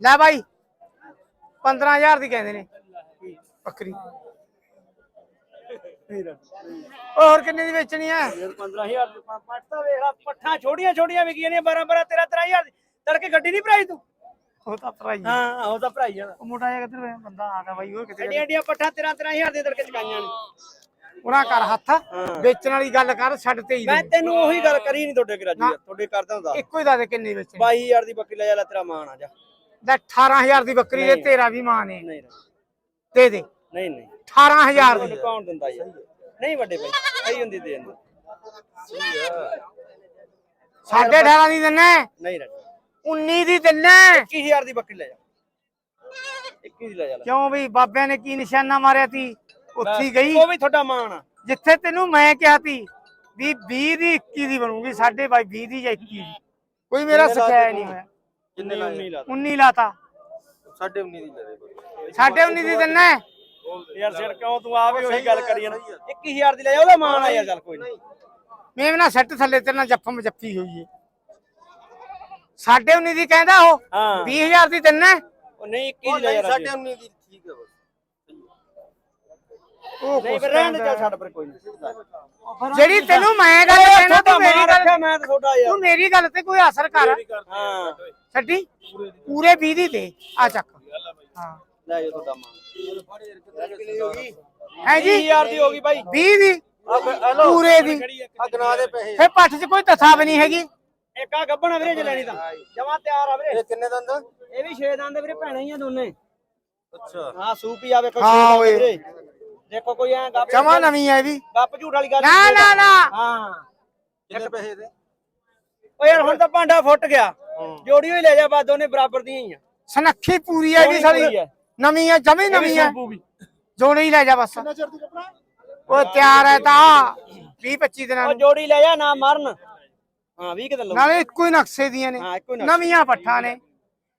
ਲੈ ਬਾਈ। 15000 ਦੀ ਕਹਿੰਦੇ ਨੇ। ਬੱਕਰੀ। ਹੋਰ ਕਿੰਨੇ ਦੀ ਵੇਚਣੀ ਆ? 15000 ਦੇ ਪਾ- ਪੱਟਾ ਵੇਖ ਲਾ ਪੱਠਾਂ ਛੋਟੀਆਂ ਛੋਟੀਆਂ ਵਿਕੀਆਂ ਨੇ 12 12 13 13000 ਦੀ। ਤੜਕੇ ਗੱਡੀ ਨਹੀਂ ਭਰਾਈ ਤੂੰ? ਉਹ ਤਾਂ ਭਰਾਈ ਆ। ਹਾਂ ਉਹ ਤਾਂ ਭਰਾਈ ਜਾਣਾ ਉਹ ਮੋਟਾ ਜਿਹਾ ਕਿੱਧਰ ਬੰਦਾ ਆ ਗਿਆ ਬਾਈ ਉਹ ਕਿਤੇ ਐਡੀਆਂ ਐਡੀਆਂ ਪੱਠਾਂ 13 13000 ਦੇ ਤੜਕੇ ਚਕਾਈਆਂ ਨੇ। ਉਹਨਾਂ ਕਰ ਹੱਥ। ਵੇਚਣ ਵਾਲੀ ਗੱਲ ਕਰ ਛੱਡ ਤੇ ਹੀ ਮੈਂ। ਤੈਨੂੰ ਉਹੀ ਗੱਲ ਕਰੀ ਨਹੀਂ ਤੁਹਾਡੇ ਯਾਰ ਤੁਹਾਡੇ ਕਰਦਾ ਹੁੰਦਾ। ਇੱਕੋ ਹੀ ਦੱਸ ਦੇ ਕਿੰਨੀ ਵੇਚਣੀ। 22000 ਦੀ ਬੱਕਰੀ ਲੈ ਜਾ ਲੈ ਤੇਰਾ ਮਾਣ ਆ ਜਾ। ਲੈ 18000 ਦੀ ਬੱਕਰੀ ਦੇ ਤੇਰਾ ਵੀ ਮਾਂ ਨੇ ਨਹੀਂ। ਦੇ ਦੇ। ਨਹੀਂ ਨਹੀਂ। 18000 ਦੀ। ਕੌਣ ਦਿੰਦਾ ਯਾਰ। ਨਹੀਂ ਵੱਡੇ ਭਾਈ ਸਹੀ ਹੁੰਦੀ ਦੇ ਦਿੰਦੇ। ਸਾਢੇ 18 ਦੀ ਦਿੰਨੇ। ਨਹੀਂ ਰੱਖ 19 ਦੀ ਦਿੰਨੇ। 21000 ਦੀ ਬੱਕਰੀ ਲੈ ਜਾ। 21 ਦੀ ਲੈ ਜਾ। ਲੈ। ਕਿਉਂ ਵੀ ਬਾਬਿਆਂ ਨੇ ਕੀ ਨਿਸ਼ਾਨਾ ਮਾਰਿਆ ਤੀ? ਉੱਥੇ ਗਈ। ਉਹ ਵੀ ਤੁਹਾਡਾ ਮਾਣ ਆ। ਜਿੱਥੇ ਤੈਨੂੰ ਮੈਂ ਕਿਹਾ ਤੀ ਵੀ 20 ਦੀ 21 ਦੀ ਬਣੂਗੀ ਸਾਡੇ ਬਾਈ 20 ਦੀ ਜਾਂ 21 ਦੀ। ਕੋਈ ਮੇਰਾ ਸਿਖਾਇਆ ਨਹੀਂ ਹੋਇਆ। ਕਿੰਨੇ ਲਾਏ? 19 ਲਾਤਾ। ਸਾਡੇ 19 ਦੀ ਲੈ ਦੇ ਸਾਡੇ 19 ਦੀ ਦਿੰਨੇ ਯਾਰ ਸਿਰ ਕਿਉਂ ਤੂੰ ਆ ਵੀ ਉਹੀ ਗੱਲ ਕਰੀ ਜਾਣਾ 21000 ਦੀ ਲੈ ਜਾ ਉਹਦਾ ਮਾਣ ਆ ਯਾਰ ਚੱਲ ਕੋਈ ਨਹੀਂ। ਮੇਵਨਾ ਸੈੱਟ ਥੱਲੇ ਤੇਰੇ ਨਾਲ ਜੱਫਮ ਜੱਫੀ ਹੋਈ ਏ। ਸਾਡੇ 19 ਦੀ ਕਹਿੰਦਾ ਉਹ? ਹਾਂ। 20000 ਦੀ ਦਿੰਨੇ ਉਹ ਨਹੀਂ 21 ਦੀ ਲੈ ਜਾ ਸਾਡੇ 19 ਦੀ ਹੈ ਉਹ ਨਹੀਂ ਕੁਛ ਫਿਰ ਰਹਿਣ ਦੇ ਕਹਿੰਦਾ। ਚੱਲ ਛੱਡ ਪਰ ਕੋਈ ਨਹੀਂ ਜਿਹੜੀ ਤੈਨੂੰ ਮੈਂ ਗੱਲ ਕਹਿਣਾ ਤੂੰ ਮੇਰੀ ਗੱਲ ਮੈਂ ਤਾਂ ਤੁਹਾਡਾ ਯਾਰ। ਤੂੰ ਮੇਰੀ ਗੱਲ ਤੇ ਕੋਈ ਅਸਰ ਕਰ। ਹਾਂ। ਛੱਡੀ? ਪੂਰੇ 20 ਦੀ ਦੇ। ਆ ਚੱਕ। ਹਾਂ। ਲੈ ਜਾ ਤੁਹਾਡਾ ਮਾਣ ਹੈ ਜੀ? 20000 ਦੀ ਹੋ ਗਈ ਭਾਈ 20 ਦੀ? ਪੂਰੇ ਦੀ। ਆ ਗਨਾ ਦੇ ਪੈਸੇ। ਫੇ ਪੱਠ 'ਚ ਕੋਈ ਵੀ ਨਹੀਂ ਹੈਗੀ। ਇੱਕ ਆ ਗੱਬਣਾ ਵੀਰੇ ਜੇ ਲੈਣੀ ਤਾਂ। ਜਮਾ ਤਿਆਰ ਆ ਵੀਰੇ। ਇਹ ਕਿੰਨੇ ਦੰਦ? ਇਹ ਵੀ 6 ਦੰਦ ਵੀਰੇ ਭੈਣਾਂ ਹੀ ਆ ਦੋਨੇ। ਅੱਛਾ। ਹਾਂ ਸੂਪ ਹੀ ਆ ਵੇਖੋ ਹਾਂ ਓਏ। ਦੇਖੋ ਕੋਈ ਐ ਗੱਪ ਜਮਾ ਨਵੀਂ ਹੈ ਵੀ ਗੱਪ ਝੂਠ ਵਾਲੀ ਗੱਲ ਨਾ ਨਹੀਂ ਨਾ ਨਾ। ਹਾਂ। ਕਿੰਨੇ ਪੈਸੇ ਦੇ? ਓ ਯਾਰ ਹੁਣ ਤਾਂ ਭਾਂਡਾ ਫੁੱਟ ਗਿਆ। ਜੋੜੀ ਹੋਈ ਲੈ ਜਾ ਬਾ ਦੋਨੇ ਬਰਾਬਰ ਦੀਆਂ ਹੀ ਆ। ਸਨੱਖੀ ਪੂਰੀ ਹੈ ਵੀ ਸਾਲੀ ਪੂਰੀ ਹੈ। ਨਵੀਂ ਹੈ ਜਮੀ ਇਹ ਨਵੀਂ ਵੀ। ਜੋੜੀ ਹੀ ਲੈ ਜਾ ਬਸ। ਉਹ ਤਿਆਰ ਹੈ ਤਾਂ। 20 25 ਦਿਨਾਂ ਉਹ ਨੂੰ। ਜੋੜੀ ਲੈ ਜਾ ਨਾ ਮਰਨ। ਹਾਂ 20 ਕਿਤੇ ਲਓ ਨਾਲੇ ਇੱਕੋ ਹੀ ਨਕਸ਼ੇ ਦੀਆਂ ਨੇ। ਹਾਂ ਇੱਕੋ ਹੀ ਨਾ ਨਵੀਆਂ ਪੱਠਾਂ ਨੇ।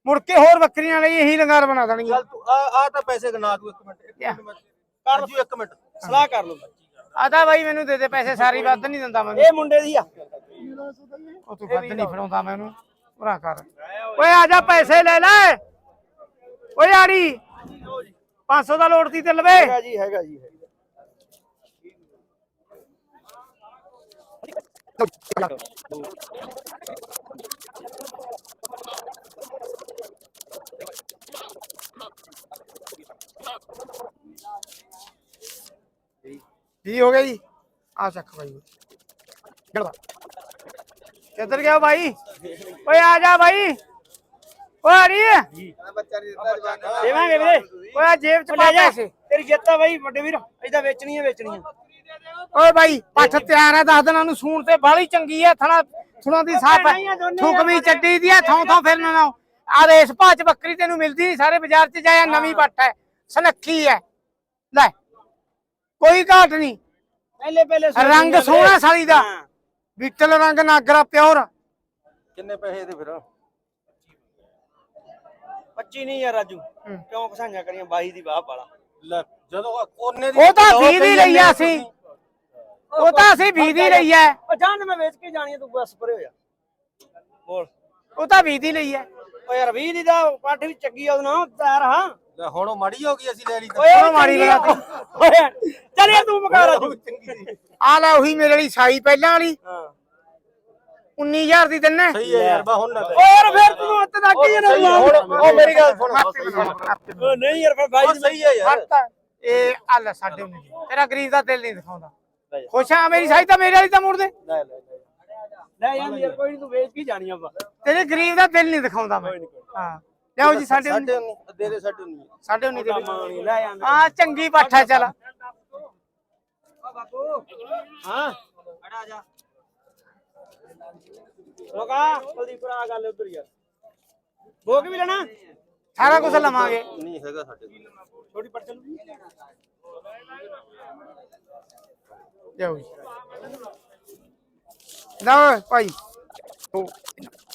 ਮੁੜ ਕੇ ਹੋਰ ਬੱਕਰੀਆਂ ਲਈ ਇਹੀ ਲੰਗਾਰ ਬਣਾ ਚੱਲ ਤੂੰ ਆ ਆ ਤਾਂ ਪੈਸੇ ਗਨਾ ਤੂੰ ਇੱਕ ਮਿੰਟ ਇੱਕ ਮਿੰਟ ਕਰ ਜੂ ਇੱਕ ਮਿੰਟ। ਸਲਾਹ ਕਰ ਲਓ ਆਦਾ ਬਾਈ ਮੈਨੂੰ ਦੇ ਦੇ ਪੈਸੇ ਸਾਰੀ ਵੱਧ ਨਹੀਂ ਦਿੰਦਾ ਮੈਨੂੰ। ਇਹ ਮੁੰਡੇ ਦੀ ਆ। ਉਹ ਤੂੰ ਵੱਧ ਨਹੀਂ ਫੜਾਉਂਦਾ ਮੈਨੂੰ। ਭਰਾ ਕਰ। ਓਏ ਆ ਜਾ ਪੈਸੇ ਲੈ ਲੈ। ਓਏ ਆੜੀ 500 ਦਾ ਲੋੜ ਤੀ ਤੇ ਲਵੇ। ਹੈਗਾ ਜੀ ਹੈਗਾ ਜੀ ਹੈਗਾ। ਜੀ ਹੋ ਗਿਆ ਜੀ? ਆ ਚੱਕ ਬਾਈ। ਗੜਵਾ ਕਿੱਧਰ ਗਿਆ ਬਾਈ? ਓਏ ਆ ਜਾ ਬਾਈ। ਦਿੱਤਾ ਜਵਾਨ ਦੇਵਾਂਗੇ ਵੀਰੇ। ਓਏ ਆ ਜੇਬ ਚ ਪਾ ਜਾ। ਤੇਰੀ ਜਿੱਤ ਆ ਬਾਈ ਵੱਡੇ ਵੀਰ। ਇਹਦਾ ਵੇਚਣੀ ਹੈ ਵੇਚਣੀ ਆ। ਓਏ ਬਾਈ ਪੱਠ ਤਿਆਰ ਹੈ ਦਸ ਦਿਨਾਂ ਨੂੰ ਸੂਣ ਤੇ ਬਾਲੀ ਚੰਗੀ ਹੈ ਥਣਾ ਥੁਣਾ ਦੀ ਸਾਫ਼ ਥੁੱਕ ਵੀ ਚੱਡੀ ਦੀ ਹੈ ਥੋਂ ਥੋਂ ਫਿਰਨ ਨਾ। ਆ ਰੇਸ ਭਾਅ ਚ ਬੱਕਰੀ ਤੈਨੂੰ ਮਿਲਦੀ ਨਹੀਂ ਸਾਰੇ ਬਾਜ਼ਾਰ ਚ ਜਾਇਆ ਨਵੀਂ ਪੱਠ ਹੈ। ਸਨੱਖੀ ਹੈ। ਲੈ। ਕੋਈ ਘਾਟ ਨਹੀਂ। ਪਹਿਲੇ ਪਹਿਲੇ ਰੰਗ। ਸੋਹਣਾ ਸਾਲੀ ਦਾ। ਹਾਂ। ਵਿਟਲ ਰੰਗ ਨਾਗਰਾ ਪਿਓਰ। ਕਿੰਨੇ ਪੈਸੇ ਦੇ ਫਿਰ? 25 ਨਹੀਂ ਯਾਰ ਰਾਜੂ। ਕਿਉਂ ਘਸਾਈਆਂ ਕਰੀਆਂ 22 ਦੀ ਵਾਹ ਪਾਲਾ ਲੈ ਜਦੋਂ ਉਹਨੇ ਦੀ ਉਹ ਤਾਂ 20 ਦੀ ਲਈ ਆ ਅਸੀਂ। ਉਹ ਤਾਂ ਅਸੀਂ 20 ਦੀ ਲਈ ਹੈ ਉਹ ਜਾਨ ਮੈਂ ਵੇਚ ਕੇ ਜਾਣੀ ਆ, ਤੂੰ ਬਸ ਪਰੇ ਹੋ ਜਾ। ਬੋਲ। ਉਹ ਤਾਂ 20 ਦੀ ਲਈ ਹੈ ਓ ਯਾਰ 20 ਦੀ ਦਾ ਪੱਠ ਵੀ ਚੱਗੀ ਆ ਨਾ ਤਿਆਰ ਹਾਂ ਲੈ ਹੁਣ ਉਹ ਮਾੜੀ ਹੋ ਗਈ ਅਸੀਂ ਲੈ ਲਈ ਤਾਂ। ਓਏ ਉਹ ਮਾਰੀ। ਬਣਾ ਓਏ ਚੱਲ ਯਾਰ ਤੂੰ ਮਕਾ ਰਾਜੂ ਚੰਗੀ ਸੀ। ਆ ਲੈ ਉਹੀ ਮੇਰੇ ਲਈ ਸਾਈ ਪਹਿਲਾਂ ਵਾਲੀ। ਹਾਂ। 19000 ਦੀ ਦਿੰਨੇ। ਸਹੀ ਹੈ ਯਾਰ ਬਾ ਹੁਣ ਨਾ ਓ ਯਾਰ ਫਿਰ ਤੂੰ ਹੱਥ ਦਾ ਕੀ ਹੈ, ਹੁਣ ਉਹ ਮੇਰੀ ਗੱਲ ਸੁਣ। ਓ ਨਹੀਂ ਯਾਰ ਫਿਰ ਬਾਈ ਉਹ ਸਹੀ ਹੈ ਯਾਰ। ਇਹ ਆ ਲੈ ਸਾਡੇ ਦੀ। ਤੇਰਾ ਗਰੀਬ ਦਾ ਦਿਲ ਨਹੀਂ ਦਿਖਾਉਂਦਾ। ਖੁਸ਼ ਆ ਮੇਰੀ ਸਾਈ ਤਾਂ ਮੇਰੇ ਵਾਲੀ ਤਾਂ ਮੁੜ ਦੇ। ਲੈ ਲੈ ਲੈ। ਲੈ ਯਾਰ ਯਾਰ ਕੋਈ ਨਹੀਂ ਤੂੰ ਵੇਚ ਕੇ ਜਾਣੀ ਆਪਾਂ। ਤੇਰੇ ਗਰੀਬ ਦਾ ਦਿਲ ਨਹੀਂ ਦਿਖਾਉਂਦਾ ਮੈਂ। ਹਾਂ। ਲਿਆਓ ਜੀ ਸਾਡੇ 19 ਦੇ ਦੇ 19 19 ਦੇ ਲੈ ਆਂਦੇ। ਆ ਚੰਗੀ ਪਾਠਾ ਚੱਲ। ਓ ਬਾਪੂ। ਹਾਂ। ਅੜਾ ਜਾ। ਰੋਕਾ। ਕੁਲਦੀਪੁਰਾ ਗੱਲ ਉਧਰ ਯਾਰ ਭੋਗ ਵੀ ਲੈਣਾ? ਸਾਰਾ ਕੁਝ ਲਵਾਂਗੇ। ਨਹੀਂ ਹੈਗਾ ਸਾਡੇ ਕੋਲ। ਛੋਟੀ ਪਰਚਲ ਵੀ ਜਾਓ ਜੀ। ਨਾ ਭਾਈ। ਉਹ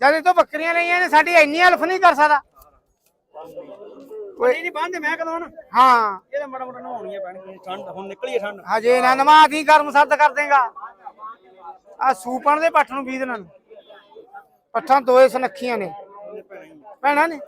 ਜਦ ਇਹ ਤੋਂ ਬੱਕਰੀਆਂ ਲਈਆਂ ਨੇ ਸਾਡੀ ਇੰਨੀ ਹਲਫ ਨਹੀਂ ਕਰ ਸਕਦਾ। ਕੋਈ ਨਹੀਂ ਬੰਦ ਮੈਂ ਕਦੋਂ ਨਾ ਹਾਂ। ਇਹਦਾ ਮੜਾ ਮੜਾ ਨਹਾਉਣੀਆਂ ਪੈਣਗੀਆਂ ਠੰਡ ਹੁਣ ਨਿਕਲੀ ਹੈ ਠੰਡ। ਹਜੇ ਨਾ ਨਵਾ ਦੀ ਗਰਮ ਸਰਦ ਕਰ ਦੇਗਾ। ਆ ਸੂਪਣ ਦੇ ਪੱਠ ਨੂੰ ਬੀਜ ਦੇਣਾ ਪੱਠਾਂ ਦੋਏ ਸੁਨੱਖੀਆਂ ਨੇ। ਭੈਣਾਂ ਨੇ?